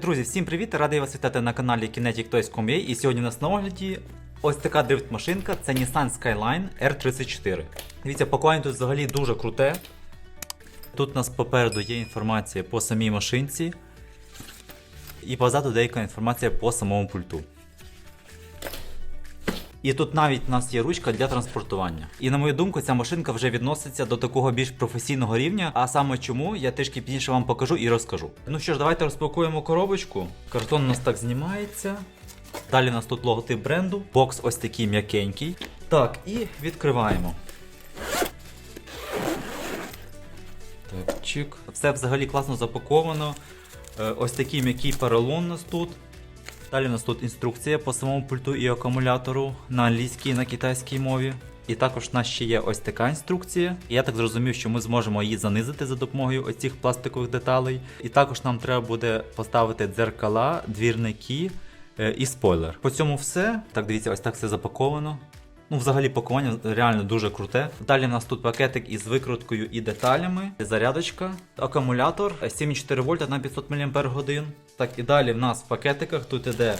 Друзі, всім привіт! Радий вас вітати на каналі Kinetic.com.ua І сьогодні у нас на огляді ось така дрифт-машинка. Це Nissan Skyline R34. Дивіться, пакування тут взагалі дуже круте. Тут у нас попереду є інформація по самій машинці. І позаду деяка інформація по самому пульту. І тут навіть у нас є ручка для транспортування. І на мою думку, ця машинка вже відноситься до такого більш професійного рівня. А саме чому я трішки пізніше вам покажу і розкажу. Ну що ж, давайте розпакуємо коробочку. Картон у нас так знімається. Далі у нас тут логотип бренду. Бокс ось такий м'якенький. Так, і відкриваємо. Так, чик. Все взагалі класно запаковано. Е, Ось такий м'який поролон у нас тут. Далі у нас тут інструкція по самому пульту і акумулятору на англійській і на китайській мові. І також у нас ще є ось така інструкція. Я так зрозумів, що ми зможемо її занизити за допомогою ось цих пластикових деталей. І також нам треба буде поставити дзеркала, двірники е, і спойлер. По цьому все. Так, дивіться, ось так все запаковано. Ну, взагалі пакування реально дуже круте. Далі в нас тут пакетик із викруткою і деталями, зарядочка, акумулятор 7,4 вольта на 500 мАч. Так, і далі в нас в пакетиках тут іде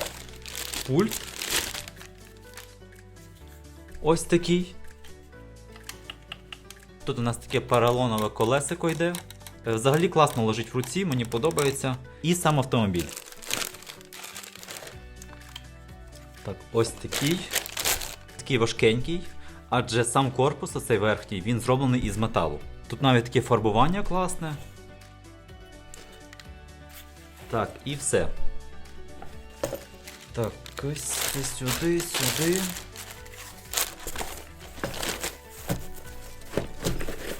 пульт. Ось такий. Тут у нас таке поролонове колесико йде. Е, Взагалі класно лежить в руці, мені подобається. І сам автомобіль. Так, ось такий такий важкенький, адже сам корпус, оцей верхній, він зроблений із металу. Тут навіть таке фарбування класне. Так, і все. Так, ось сюди, сюди.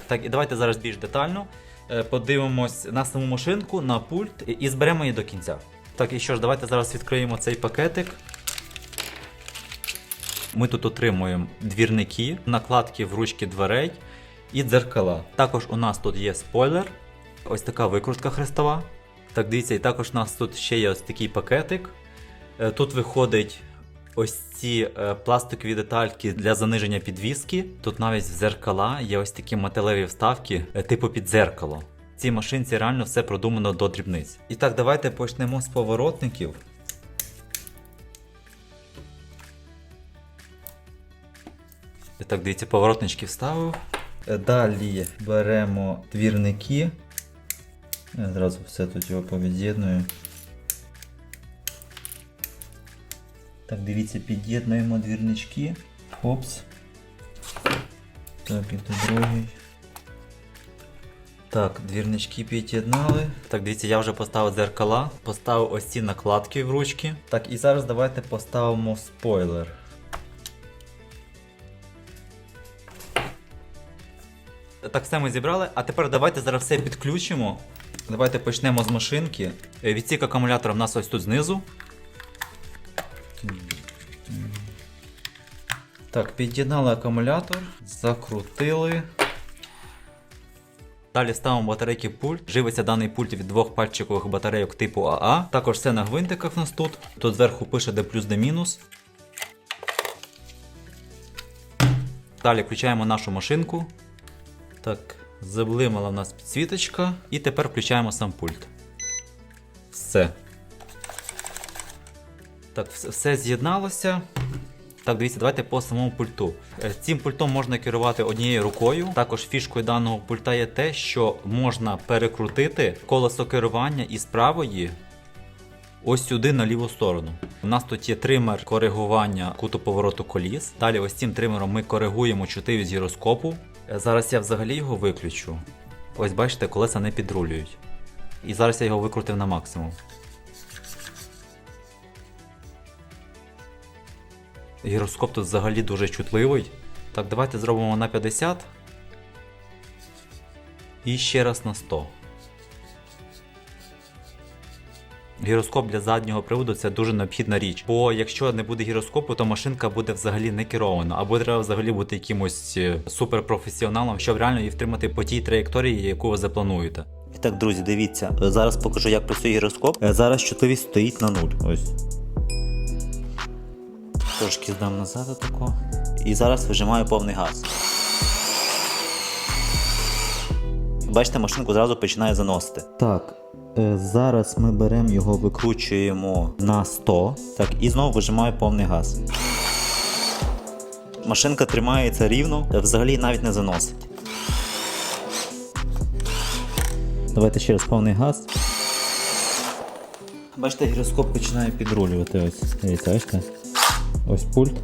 Так, і давайте зараз більш детально е, подивимось на саму машинку, на пульт і зберемо її до кінця. Так, і що ж, давайте зараз відкриємо цей пакетик. Ми тут отримуємо двірники, накладки в ручки дверей і дзеркала. Також у нас тут є спойлер, ось така викрутка хрестова. Так, дивіться, і також у нас тут ще є ось такий пакетик. Е, Тут виходить ось ці е, пластикові детальки для заниження підвіски. Тут навіть в зеркала є ось такі металеві вставки, е, типу під дзеркало. В цій машинці реально все продумано до дрібниць. І так, давайте почнемо з поворотників. І Так, дивіться, поворотнички вставив. Далі беремо двірники. Я зразу все тут його повід'єдную. Так, дивіться, під'єднуємо двірнички. Хопс. Так, і тут другий. Так, двірнички під'єднали. Так, дивіться, я вже поставив дзеркала, поставив ось ці накладки в ручки. Так, і зараз давайте поставимо спойлер. Так все ми зібрали, а тепер давайте зараз все підключимо. Давайте почнемо з машинки. Е, Відсік акумулятора в нас ось тут знизу. Так, під'єднали акумулятор, закрутили. Далі ставимо батарейки пульт. Живиться даний пульт від двох пальчикових батарейок типу АА. Також все на гвинтиках в нас тут. Тут зверху пише де плюс, де мінус. Далі включаємо нашу машинку. Так, заблимала в нас підсвіточка. І тепер включаємо сам пульт. Все. Так, все, з'єдналося. Так, дивіться, давайте по самому пульту. Е, Цим пультом можна керувати однією рукою. Також фішкою даного пульта є те, що можна перекрутити колесо керування із правої ось сюди на ліву сторону. У нас тут є тример коригування куту повороту коліс. Далі ось цим тримером ми коригуємо чутливість гіроскопу. Зараз я взагалі його виключу. Ось бачите, колеса не підрулюють. І зараз я його викрутив на максимум. Гіроскоп тут взагалі дуже чутливий. Так, давайте зробимо на 50. І ще раз на 100. Гіроскоп для заднього приводу це дуже необхідна річ. Бо якщо не буде гіроскопу, то машинка буде взагалі не керована. Або треба взагалі бути якимось е, суперпрофесіоналом, щоб реально її втримати по тій траєкторії, яку ви заплануєте. І так, друзі, дивіться, зараз покажу, як працює гіроскоп. Зараз чутливість стоїть на нуль. Ось. Трошки здам назад отако. І зараз вижимаю повний газ. Бачите, машинку зразу починає заносити. Так, Е, Зараз ми беремо його, викручуємо на 100, так, і знову вижимаю повний газ. Машинка тримається рівно, взагалі навіть не заносить. Давайте ще раз повний газ. Бачите, гіроскоп починає підрулювати. Ось. Дивіться? Ось пульт.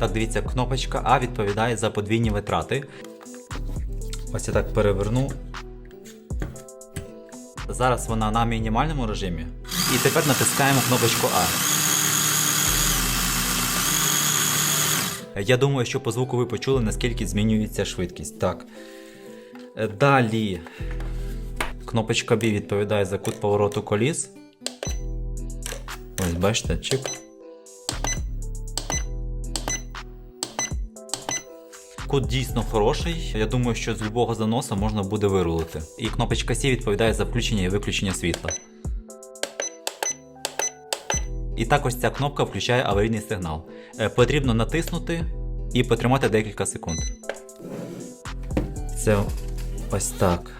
Так, дивіться, кнопочка А відповідає за подвійні витрати. Ось я так переверну. Зараз вона на мінімальному режимі. І тепер натискаємо кнопочку А. Я думаю, що по звуку ви почули, наскільки змінюється швидкість. Так. Е, Далі кнопочка B відповідає за кут повороту коліс. Ось, бачите, чик. Кут дійсно хороший. Я думаю, що з любого заноса можна буде вирулити. І кнопочка C відповідає за включення і виключення світла. І також ця кнопка включає аварійний сигнал. Е, Потрібно натиснути і потримати декілька секунд. Це ось так.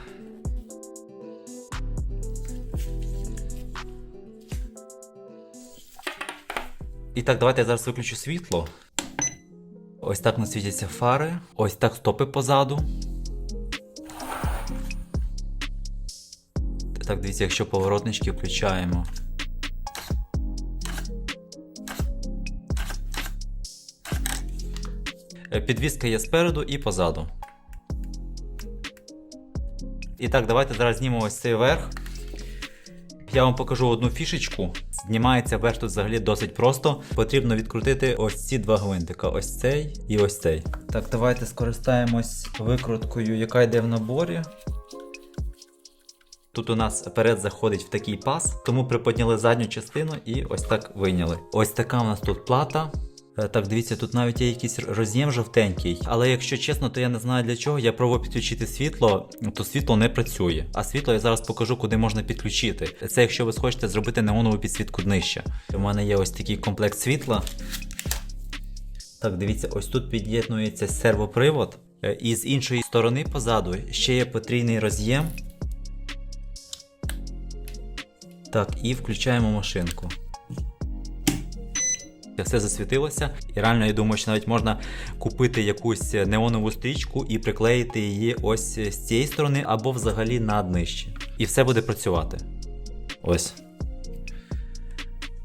І так, давайте я зараз виключу світло. Ось так нас світяться фари. Ось так стопи позаду. Так, дивіться, якщо поворотнички включаємо. Е, Підвіска є спереду і позаду. І так, давайте зараз знімемо ось цей верх. Я вам покажу одну фішечку. Знімається верх взагалі досить просто. Потрібно відкрутити ось ці два гвинтика: ось цей і ось цей. Так, давайте скористаємось викруткою, яка йде в наборі. Тут у нас перед заходить в такий пас, тому приподняли задню частину і ось так вийняли. Ось така у нас тут плата. Е, Так, дивіться, тут навіть є якийсь роз'єм жовтенький. Але якщо чесно, то я не знаю для чого. Я пробував підключити світло, то світло не працює. А світло я зараз покажу, куди можна підключити. Це якщо ви схочете зробити неонову підсвітку днища. У мене є ось такий комплект світла. Так, дивіться, ось тут під'єднується сервопривод. Е, І з іншої сторони позаду ще є потрійний роз'єм. Так, і включаємо машинку. Все засвітилося, і реально я думаю, що навіть можна купити якусь неонову стрічку і приклеїти її ось з цієї сторони або взагалі на днищі. І все буде працювати. Ось.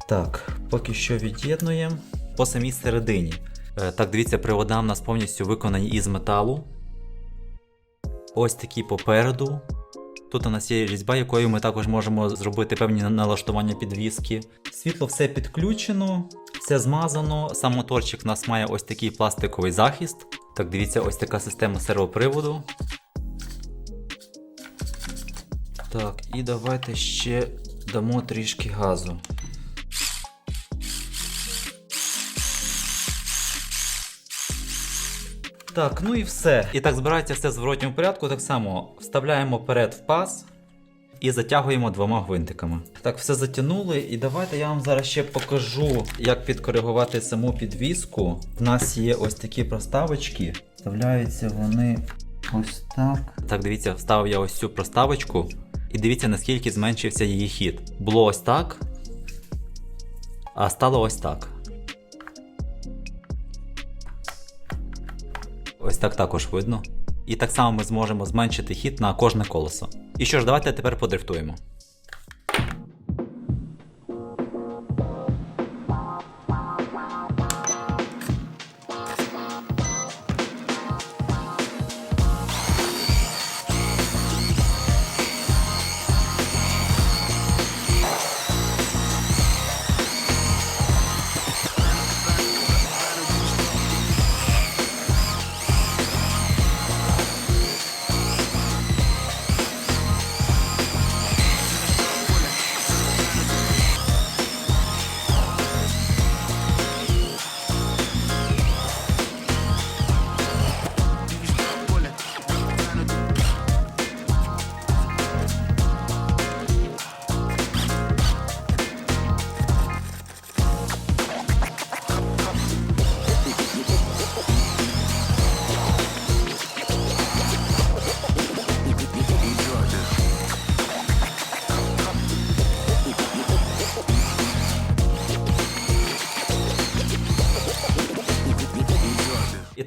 Так, поки що від'єднуємо по самій середині. Е, Так, дивіться, привода у нас повністю виконані із металу. Ось такі попереду. Тут у нас є різьба, якою ми також можемо зробити певні налаштування підвіски. Світло все підключено, все змазано. Сам моторчик у нас має ось такий пластиковий захист. Так, дивіться, ось така система сервоприводу. Так, і давайте ще дамо трішки газу. Так, ну і все. І так збирається все зворотньому порядку. Так само вставляємо перед в паз і затягуємо двома гвинтиками. Так, все затягнули. І давайте я вам зараз ще покажу, як підкоригувати саму підвіску. У нас є ось такі проставочки. Вставляються вони ось так. Так, дивіться, вставив я ось цю проставочку. І дивіться, наскільки зменшився її хід. Було ось так, а стало ось так. Так також видно. І так само ми зможемо зменшити хід на кожне колесо. І що ж, давайте тепер подрифтуємо.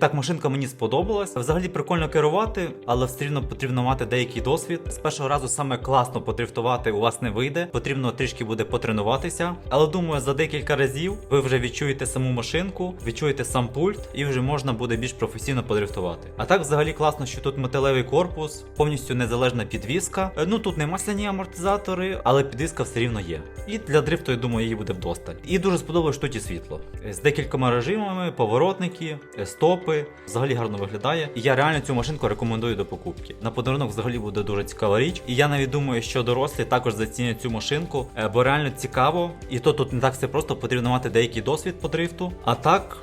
Так, машинка мені сподобалась. Взагалі прикольно керувати, але все рівно потрібно мати деякий досвід. З першого разу саме класно подрифтувати у вас не вийде. Потрібно трішки буде потренуватися. Але думаю, за декілька разів ви вже відчуєте саму машинку, відчуєте сам пульт, і вже можна буде більш професійно подрифтувати. А так, взагалі, класно, що тут металевий корпус, повністю незалежна підвіска. Е, Ну тут не масляні амортизатори, але підвіска все рівно є. І для дрифту, я думаю, її буде вдосталь. І дуже сподобалось, тут і світло. З декількома режимами, поворотники, е, стопи. Взагалі гарно виглядає. І я реально цю машинку рекомендую до покупки. На подарунок взагалі буде дуже цікава річ. І я навіть думаю, що дорослі також зацінять цю машинку, е, бо реально цікаво. І то тут не так все просто, потрібно мати деякий досвід по дрифту. А так,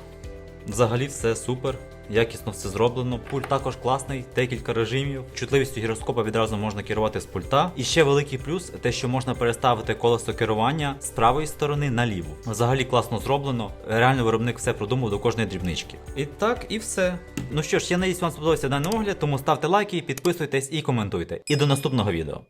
взагалі все супер. Якісно все зроблено. Пульт також класний, декілька режимів. Чутливістю гіроскопа відразу можна керувати з пульта. І ще великий плюс те, що можна переставити колесо керування з правої сторони на ліву. Взагалі класно зроблено. Реально виробник все продумав до кожної дрібнички. І так, і все. Ну що ж, я надіюсь, вам сподобався даний огляд, тому ставте лайки, підписуйтесь і коментуйте. І до наступного відео.